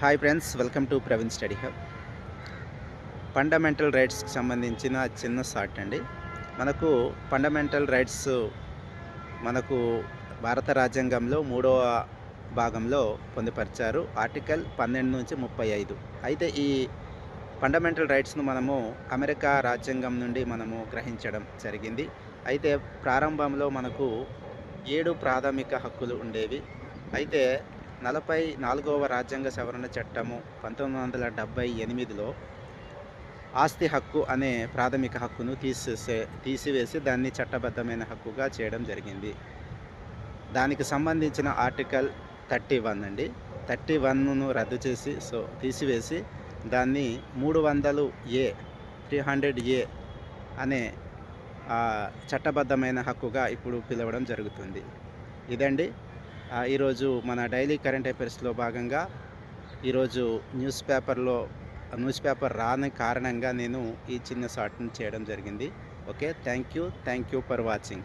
Hi friends welcome to Praveen study hub fundamental రైట్స్కి సంబంధించిన చిన్న short అండి. మనకు ఫండమెంటల్ రైట్స్ మనకు భారత రాజ్యాంగంలో మూడవ భాగంలో పొందుపరిచారు ఆర్టికల్ పన్నెండు నుంచి ముప్పై ఐదు. అయితే ఈ ఫండమెంటల్ రైట్స్ను మనము అమెరికా రాజ్యాంగం నుండి మనము గ్రహించడం జరిగింది. అయితే ప్రారంభంలో మనకు ఏడు ప్రాథమిక హక్కులు ఉండేవి. అయితే నలభై నాలుగవ రాజ్యాంగ సవరణ చట్టము పంతొమ్మిది వందల డెబ్భై ఎనిమిదిలో ఆస్తి హక్కు అనే ప్రాథమిక హక్కును తీసేసే తీసివేసి దాన్ని చట్టబద్ధమైన హక్కుగా చేయడం జరిగింది. దానికి సంబంధించిన ఆర్టికల్ థర్టీ వన్ అండి. థర్టీ వన్ను రద్దు చేసి సో తీసివేసి దాన్ని మూడు వందలు ఏ త్రీ హండ్రెడ్ ఏ అనే చట్టబద్ధమైన హక్కుగా ఇప్పుడు పిలవడం జరుగుతుంది. ఇదండి ఈరోజు మన డైలీ కరెంట్ అఫైర్స్లో భాగంగా ఈరోజు న్యూస్ పేపర్లో న్యూస్ పేపర్ రాని కారణంగా నేను ఈ చిన్న షార్ట్ని చేయడం జరిగింది. Okay thank you thank you for watching.